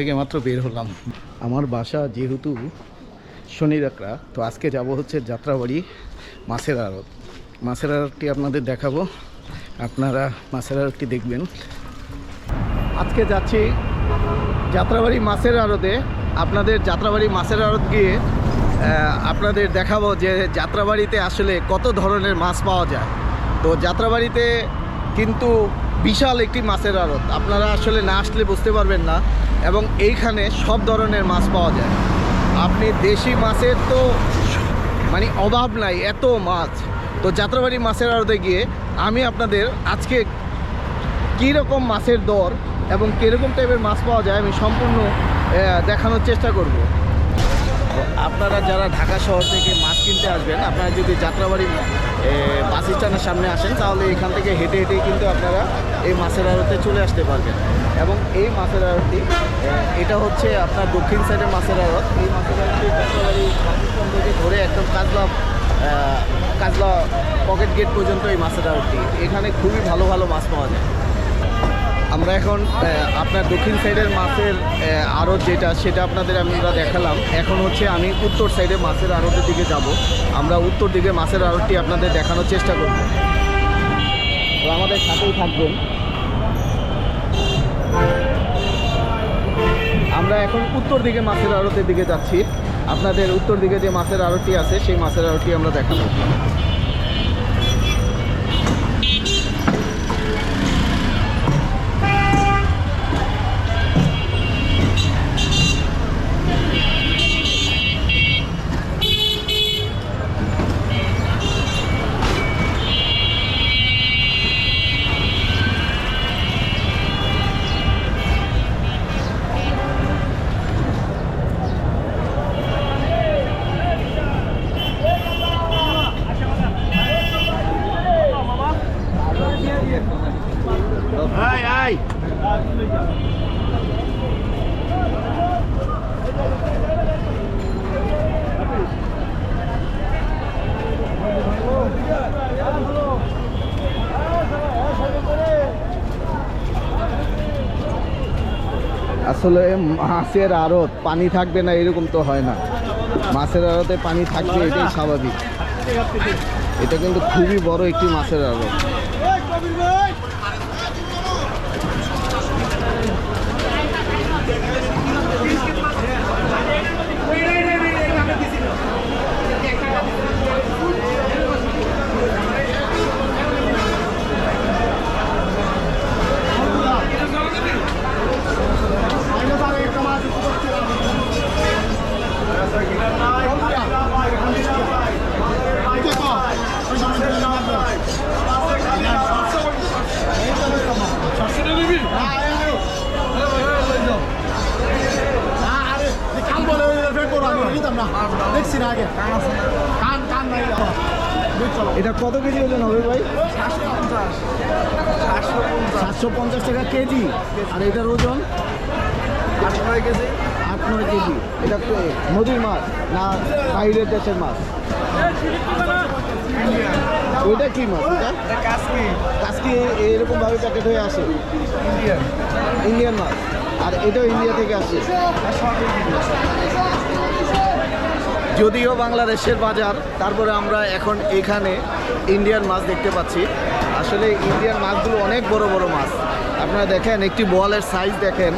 থেকে মাত্র বের হলাম। আমার বাসা যেহেতু শনিরাকড়া, তো আজকে যাব হচ্ছে যাত্রাবাড়ি মাছের আড়ত। মাছের আড়তটি আপনাদের দেখাবো। আপনারা মাছের আড়তটি দেখবেন। আজকে যাচ্ছি যাত্রাবাড়ি মাছের আড়তে। আপনাদের যাত্রাবাড়ি মাছের আড়ত গিয়ে আপনাদের দেখাবো যে যাত্রাবাড়িতে আসলে কত ধরনের মাছ পাওয়া যায়। তো যাত্রাবাড়িতে কিন্তু বিশাল একটি মাছের আড়ত। আপনারা আসলে না আসলে বুঝতে পারবেন না। এবং এইখানে সব ধরনের মাছ পাওয়া যায়। আপনি দেশি মাছের তো মানে অভাব নাই, এত মাছ। তো যাত্রাবাড়ি মাছের আড়তে গিয়ে আমি আপনাদের আজকে কীরকম মাছের দর এবং কীরকম টাইপের মাছ পাওয়া যায় আমি সম্পূর্ণ দেখানোর চেষ্টা করব। আপনারা যারা ঢাকা শহর থেকে মাছ কিনতে আসবেন, আপনারা যদি যাত্রাবাড়ি বাস স্ট্যান্ডের সামনে আসেন, তাহলে এখান থেকে হেঁটে হেঁটে কিন্তু আপনারা এই মাছের আড়তে চলে আসতে পারবেন। এবং এই মাছের আড়তটি এটা হচ্ছে আপনার দক্ষিণ সাইডের মাছের আড়ত। এই মাছের আড়তটি যাত্রাবাড়ি বাস স্ট্যান্ড থেকে ধরে একদম কাজলা কাজলা পকেট গেট পর্যন্ত এই মাছের আড়তটি। এখানে খুবই ভালো ভালো মাছ পাওয়া যায়। আমরা এখন আপনার দক্ষিণ সাইডের মাছের আড়ত যেটা, সেটা আপনাদের আমরা দেখালাম। এখন হচ্ছে আমি উত্তর সাইডে মাছের আড়তের দিকে যাব। আমরা উত্তর দিকে মাছের আড়তটি আপনাদের দেখানোর চেষ্টা করব। আমাদের সাথেই থাকবেন। আমরা এখন উত্তর দিকে মাছের আড়তের দিকে যাচ্ছি। আপনাদের উত্তর দিকে যে মাছের আড়তটি আছে, সেই মাছের আড়তটি আমরা দেখাবো। আসলে মাছের আড়ত, পানি থাকবে না, এরকম তো হয় না। মাছের আড়তে পানি থাকবে, এটাই স্বাভাবিক। এটা কিন্তু খুবই বড় একটি মাছের আড়ত। দেখছি না আগে। কান কান নাই এটা কত কেজি ওজন হবে ভাই? সাতশো পঞ্চাশ। টাকা কেজি। আর এটার ওজন? আট নয় কেজি। আট নয় কেজি। এটা তো নদীর মাছ না বাইরের দেশের মাছ? ওইটা কি মাছ ওটা এরকম ভাবে প্যাকেট হয়ে আসে? ইন্ডিয়ান। ইন্ডিয়ান মাছ। আর এটাও ইন্ডিয়া থেকে আসে? যদিও বাংলাদেশের বাজার, তারপরে আমরা এখন এখানে ইন্ডিয়ান মাছ দেখতে পাচ্ছি। আসলে ইন্ডিয়ান মাছগুলো অনেক বড় বড় মাছ। আপনারা দেখেন, একটি বলের সাইজ দেখেন।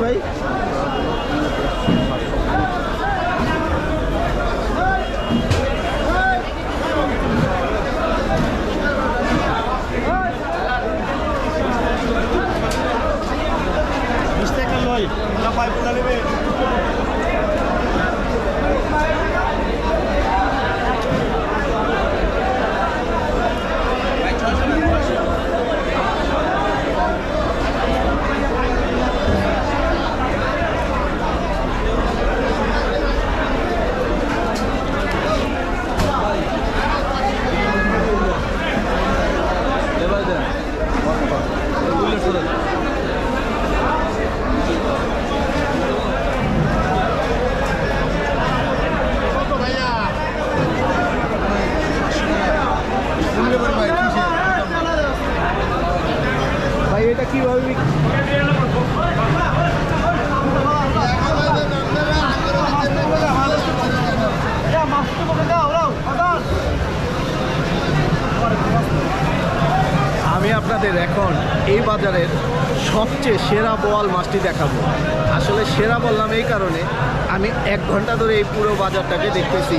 ভাই এটা কীভাবে বিক্রি আমি আপনাদের এখন এই বাজারের সবচেয়ে সেরা বোয়াল মাছটি দেখাবো আসলে সেরা বললাম এই কারণে আমি এক ঘণ্টা ধরে এই বাজারটাকে দেখতেছি।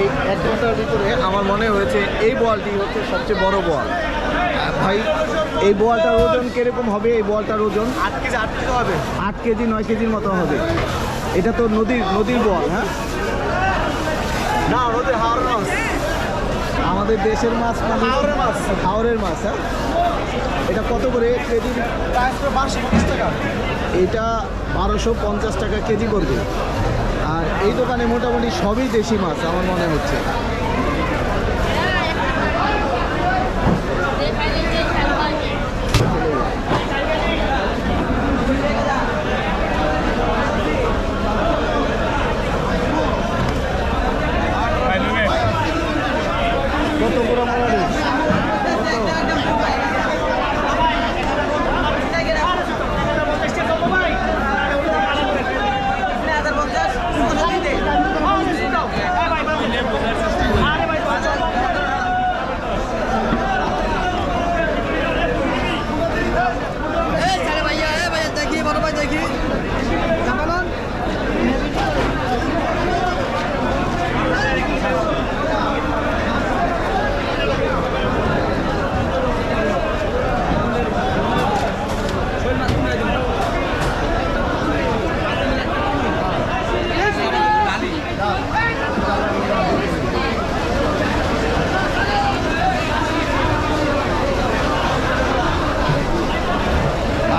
এই এক ঘণ্টার ভিতরে আমার মনে হয়েছে এই বলটি হচ্ছে সবচেয়ে বড় বল। ভাই এই বলটার ওজন কীরকম হবে? এই বলটার ওজন আট কেজি আট কেজি হবে। আট কেজি নয় কেজির মতো হবে। এটা তো নদীর নদীর বল হ্যাঁ? না ওদের হাওড় মাছ। আমাদের দেশের মাছ মানে হাওরের মাছ। হাওড়ের মাছ হ্যাঁ? এটা কত করে কেজি? বারোশো পঁচিশ টাকা। এটা বারোশো পঞ্চাশ টাকা কেজি করবে। আর এই দোকানে মোটামুটি সবই দেশি মাছ আমার মনে হচ্ছে কত পুরো মোটামুটি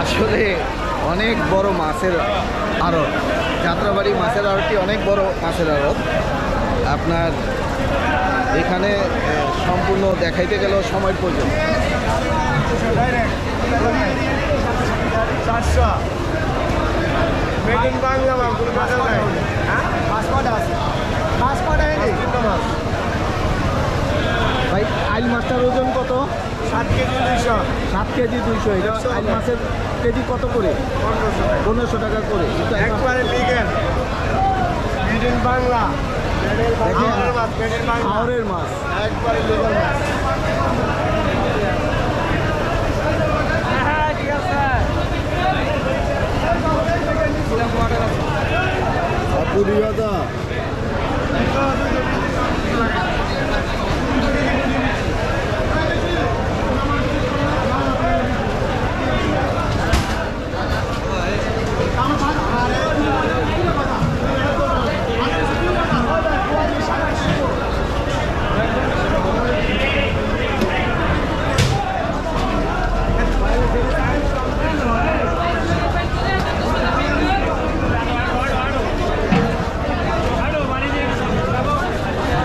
আসলে অনেক বড় মাছের আড়ত যাত্রাবাড়ি মাছের আড়তটি অনেক বড় মাছের আড়ত। আপনার এখানে সম্পূর্ণ দেখাইতে গেলেও সময় পর্যন্ত। ভাই আইল মাছটার ওজন কত? সাত কেজি দুইশো। সাত কেজি দুইশো। এটা আইল মাছের কেজি কত করে? পনেরোশো টাকা করে। একবারে বাংলা হাওড়ের মাছ একবারে লিগেল পুরিয়াদা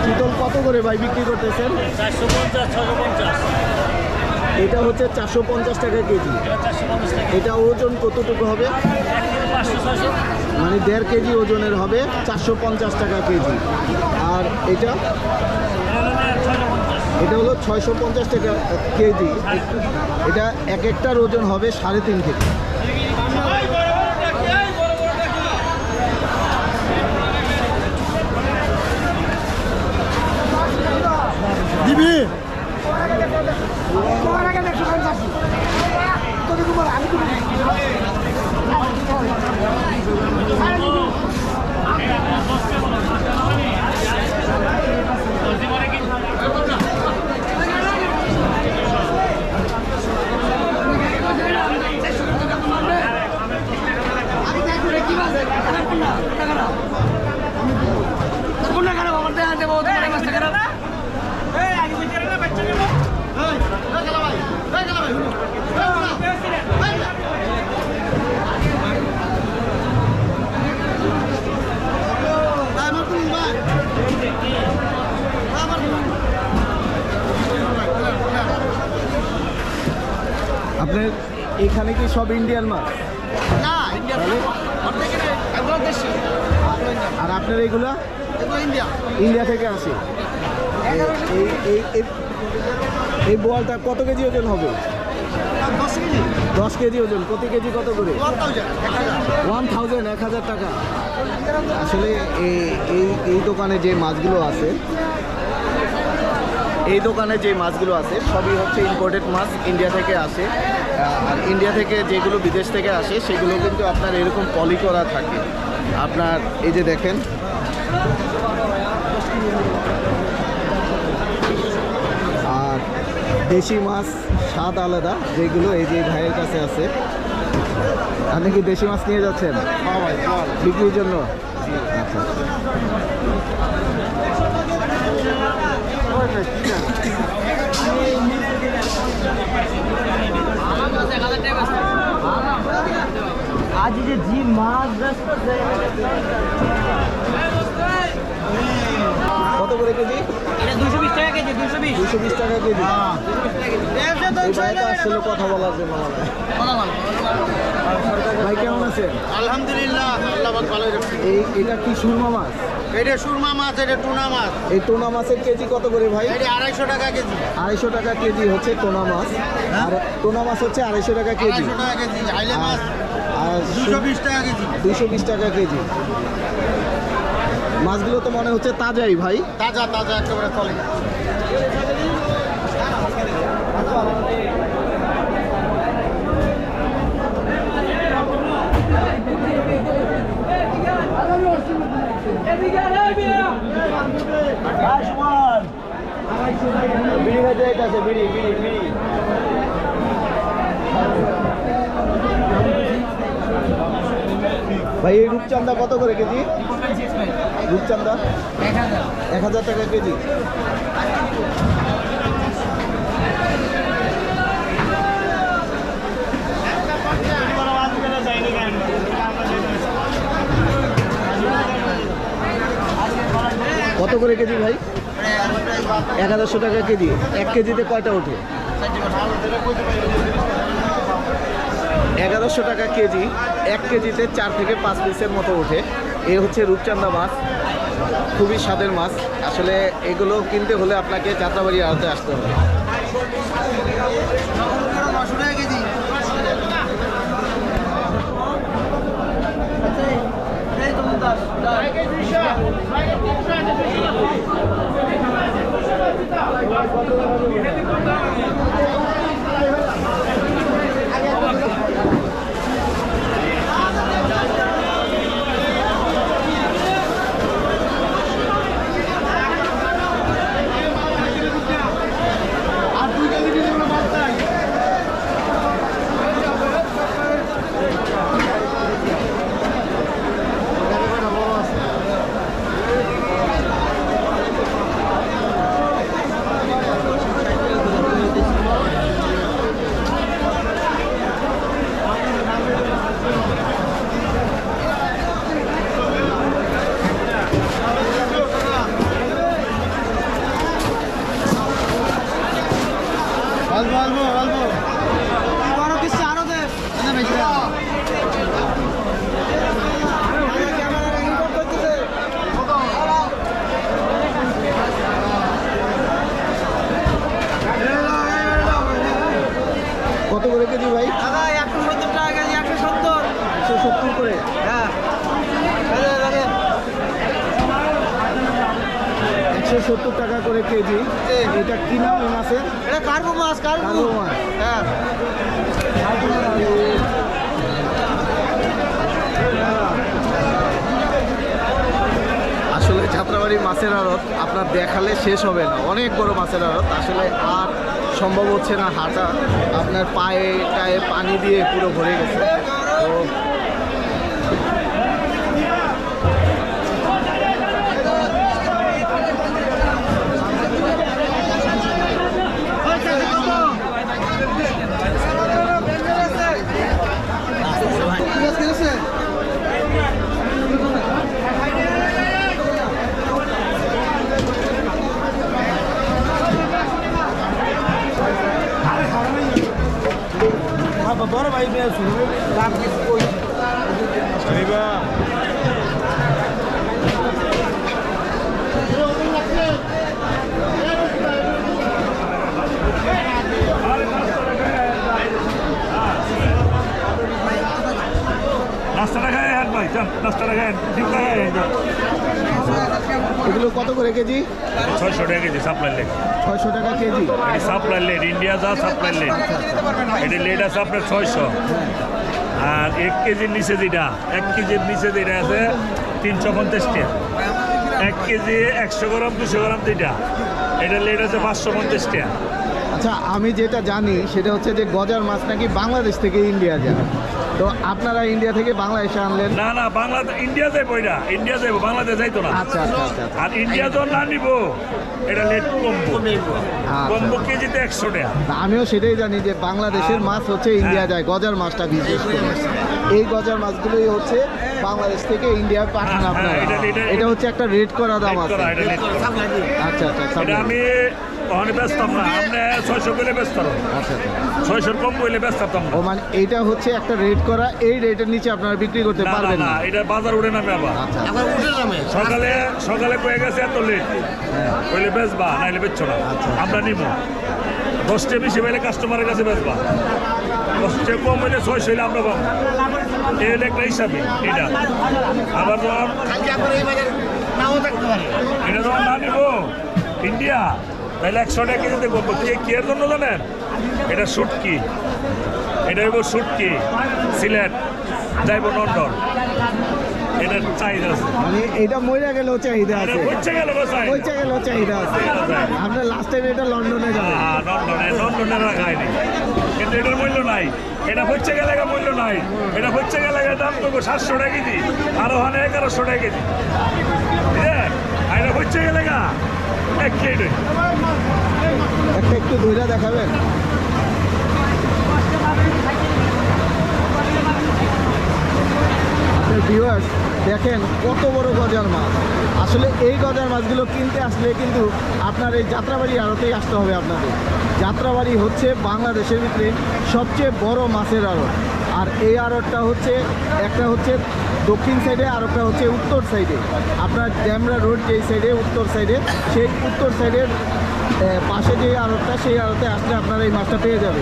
চিতল কত করে ভাই বিক্রি করতেছেন চারশো পঞ্চাশ ছশো পঞ্চাশ এটা হচ্ছে চারশো পঞ্চাশ টাকা কেজি। এটা ওজন কতটুকু হবে? মানে দেড় কেজি ওজনের হবে চারশো পঞ্চাশ টাকা কেজি। আর এটা? এটা হলো ছয়শো পঞ্চাশ টাকা কেজি। এটা এক একটার ওজন হবে সাড়ে তিন কেজি। দিবি? Una cara, vamos a dejar de botar, vamos a sacar এখানে কি সব ইন্ডিয়ান মাছ? আর আপনার এগুলা? ইন্ডিয়া থেকে আসে। এই- বোয়ালটা কত কেজি ওজন হবে? দশ কেজি। ওজন প্রতি কেজি কত করে? ওয়ান থাউজেন্ড এক হাজার। টাকা। আসলে এই- এই এই দোকানে যে মাছগুলো আছে এই দোকানে যে মাছগুলো আছে সবই হচ্ছে ইম্পোর্টেড মাছ ইন্ডিয়া থেকে আসে। আর ইন্ডিয়া থেকে যেগুলো বিদেশ থেকে আসে সেগুলো কিন্তু আপনার এরকম পলি করা থাকে। আপনার এই যে দেখেন। আর দেশি মাছ স্বাদ আলাদা যেগুলো এই যে ভাইয়ের কাছে আছে। আপনি কি দেশি মাছ নিয়ে যাচ্ছেন? বিক্রির জন্য? আচ্ছা। আজ যে জি কত করে কেজি দুশো বিশ টাকা কেজি দুশো বিশ টাকা কেজি কথা বলার জন্য ভাই কেমন আছেন আলহামদুলিল্লাহ এটা কি সুরমা মাছ? এটা সুরমা মাছ এটা টুনা মাছ। এই টোনা মাছের কেজি কত করে ভাই? এটা আড়াইশো টাকা কেজি। আড়াইশো টাকা কেজি হচ্ছে টোনা মাছ। আর টোনা মাছ হচ্ছে আড়াইশো টাকা কেজি। আড়াইশো টাকা কেজি আইলে মাছ আর দুশো বিশ টাকা কেজি। দুশো বিশ টাকা কেজি। মাছগুলো তো মনে হচ্ছে তাজাই ভাই। তাজা তাজা একেবারে চলে বিড়ি বিড়ি ভাই এই রূপচান্দা কত করে কেজি? রূপচান্দা এক হাজার টাকা কেজি। কত করে কেজি ভাই? এক হাজারশো টাকা কেজি। এক কেজিতে কয়টা ওঠে এগারোশো টাকা কেজি, এক কেজিতে চার থেকে পাঁচ পিসের মতো ওঠে। এ হচ্ছে রূপচান্দা মাছ। খুবই স্বাদের মাছ। আসলে এগুলো কিনতে হলে আপনাকে যাত্রাবাড়ি আড়তে আসতে হবে নশো টাকা কেজি অল্প অল্প অল্প। বড় কিছু আরও দে না বেশি কত করে কেজি ভাই দাদা একশো সত্তর টাকা কেজি একশো সত্তর একশো সত্তর করে হ্যাঁ একশো সত্তর টাকা করে কেজি। এটা কি নাম এই মাছের? এটা কার্গো মাছ কার্গো। মাছ। হ্যাঁ। আসলে যাত্রাবাড়ি মাছের আড়ত আপনার দেখালে শেষ হবে না। অনেক বড় মাছের আড়ত। আসলে আর সম্ভব হচ্ছে না হাঁটা। আপনার পায়ে টায়ে পানি দিয়ে পুরো ভরে গেছে। তো तो दोनों भाई में शुरू लाभ की कोई হ্যাঁ ভাই ডিমটা খাই এগুলো কত করে কেজি? ছয়শো টাকা কেজি। সাপ্লাই লেট ছয়শো টাকা কেজি এটি সাপ্লাই লেট ইন্ডিয়া যা সাপ্লাই লেট এটি লেট আছে আপনার ছয়শো। আর এক কেজির নিচে যেটা এক কেজির নিচে যেটা আছে তিনশো পঞ্চাশ টাকা এক কেজি একশো গ্রাম দুশো গ্রাম যেটা এটা লেট আছে পাঁচশো পঞ্চাশ টাকা আচ্ছা আমি যেটা জানি সেটা হচ্ছে যে গজার মাছ নাকি বাংলাদেশ থেকে ইন্ডিয়া যায়। তো আপনারা ইন্ডিয়া থেকে বাংলাদেশে আনলেন? না না বাংলা ইন্ডিয়া যাইবো এটা। ইন্ডিয়া যাইবো বাংলাদেশ যাইতো না। আচ্ছা আচ্ছা আচ্ছা আচ্ছা। আর ইন্ডিয়া তো না নিব। এটা লেট কমবো। আচ্ছা। কমবো কেজিতে একশো টাকা। আমিও সেটাই জানি যে বাংলাদেশের মাছ হচ্ছে ইন্ডিয়া যায় গজার মাছটা বিশেষ করে। এই গজার মাছগুলোই হচ্ছে বাংলাদেশ থেকে ইন্ডিয়া পাঠান হ্যাঁ, আপনারা। এটা- হচ্ছে একটা রেড করা দাম আছে। আচ্ছা আচ্ছা এটা আমি ওখানে ব্যস্তাম না আপনি ছয়শো করে ব্যস্ত আচ্ছা আচ্ছা। ছয়শোর কম বইলে ব্যস্তাম ও মানে এইটা হচ্ছে একটা রেড করা এই রেটের নিচে আপনারা বিক্রি করতে না, না, পারবেন না না? এটা বাজার উঠে নামে আবার। আচ্ছা। সকালে সকালে কয়ে গেছে এত লেট কইলে বেচবা নাইলে বেচছো না। আমরা নিব দশটা বেশি পাইলে কাস্টমারের কাছে বেচবা। দশটা কম হইলে ছয়শো হইলে আমরা পাবো। এই হলো একটা হিসাবে এটা। আবার যখন এটা যখন না নিব ইন্ডিয়া তাহলে একশো টাকা কেজিতে করব কি কি এর জন্য জানেন? এটা শুটকি এটা হইব শুটকি সিলেট যাইব লন্ডন এটার চাহিদা আছে। এইটা মরে গেলেও চাহিদা এটা আছে। গেলেও চাহিদা। আছে। আমরা লাস্ট টাইম এটা লন্ডনে যাব। আহ, লন্ডনে লন্ডনে রাখায়নি কিন্তু এটার মূল্য নাই। এটা হচ্ছে গেলে মূল্য নাই। এটা হচ্ছে গেলে দাম সাতশো টাকা কেজি। আর ওখানে এগারোশো টাকা কেজি? আর এটা হচ্ছে গেলে একটা একটু ধৈর্য দেখাবেন। ভিউয়ার্স দেখেন কত বড় গজার মাছ। আসলে এই গজার মাছগুলো কিনতে আসলে কিন্তু আপনার এই যাত্রাবাড়ি আড়তেই আসতে হবে আপনাদের। যাত্রাবাড়ি হচ্ছে বাংলাদেশের ভিতরে সবচেয়ে বড় মাছের আড়ত। আর এই আড়তটা হচ্ছে, একটা হচ্ছে দক্ষিণ সাইডে, আর একটা হচ্ছে উত্তর সাইডে। আপনার ড্যামরা রোড যেই সাইডে, উত্তর সাইডে, সেই উত্তর সাইডের পাশে যে আরতটা সেই আড়তে আসলে আপনারা এই মাছটা পেয়ে যাবে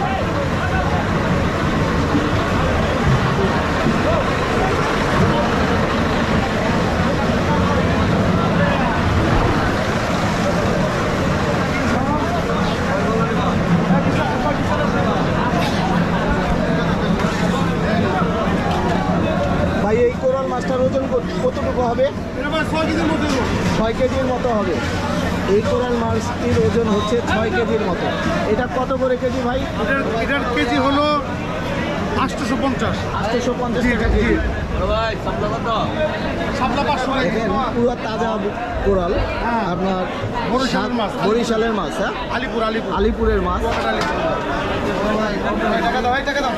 ভাই এই কোরাল মাছটার ওজন কত- কতটুকু হবে? ছয় কেজির মতো হবে। এই কোরাল মাছটির ওজন হচ্ছে ছয় কেজির মতো। এটা কত করে কেজি ভাই? এটার কেজি হলো আটশোশো পঞ্চাশ আটশোশো পঞ্চাশ টাকা কেজি। পুরো তাজা কোরাল আপনার বরিশালের মাছ। বরিশালের মাছ হ্যাঁ? আলিপুর আলিপুর। আলিপুরের মাছ। টাকা দাও টাকা দাও।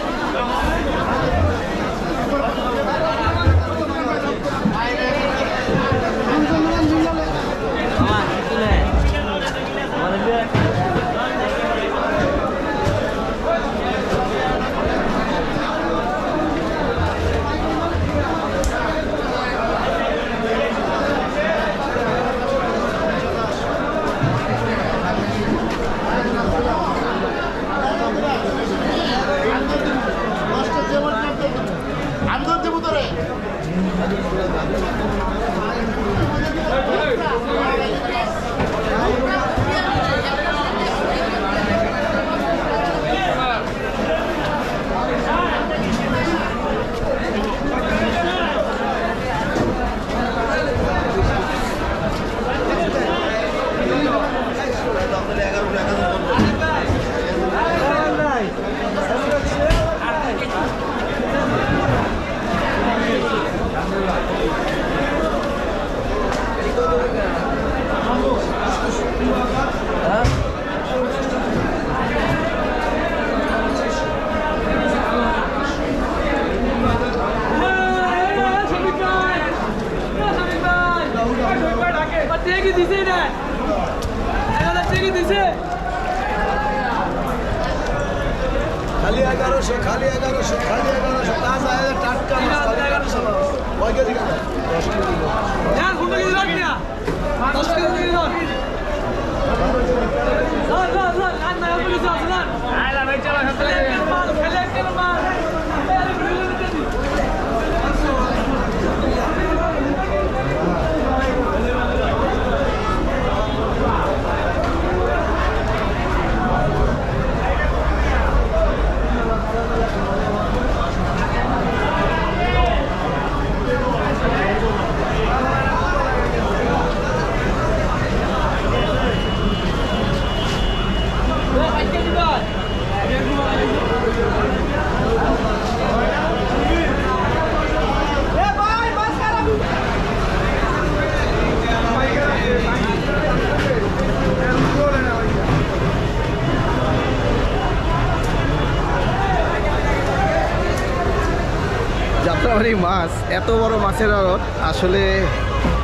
মাছ, এত বড় মাছের আড়ত, আসলে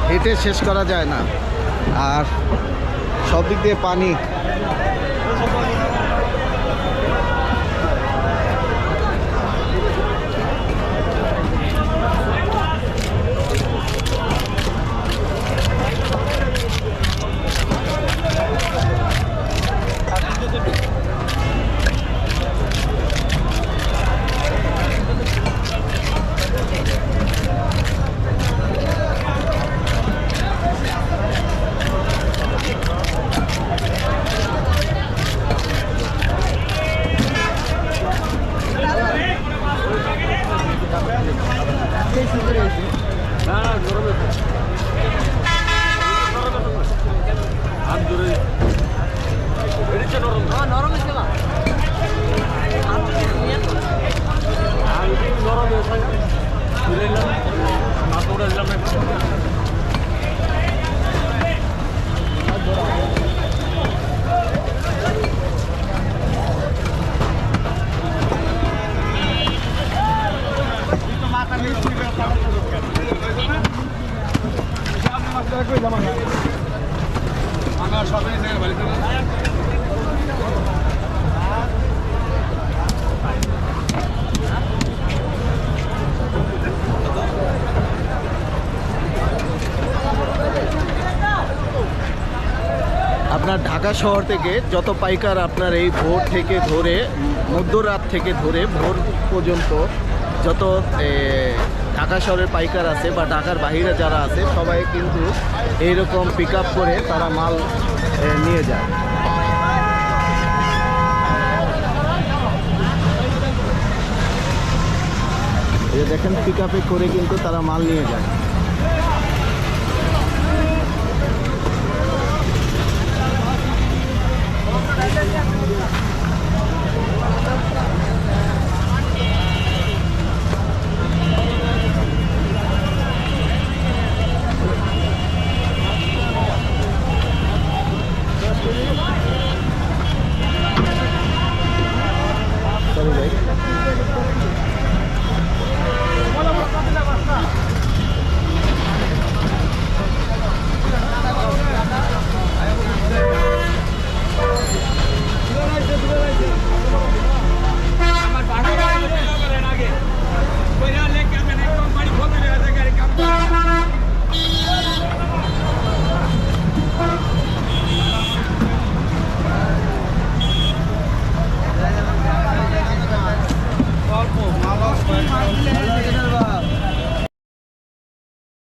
হেঁটে শেষ করা যায় না। আর সব দিক দিয়ে পানি আপনার ঢাকা শহর থেকে যত পাইকার আপনার এই ভোর থেকে ধরে, মধ্যরাত থেকে ধরে ভোর পর্যন্ত যত ঢাকা শহরের পাইকার আছে বা ঢাকার বাইরে যারা আছে, সবাই কিন্তু এইরকম পিক করে তারা মাল নিয়ে যায়। দেখেন পিক করে কিন্তু তারা মাল নিয়ে যায়।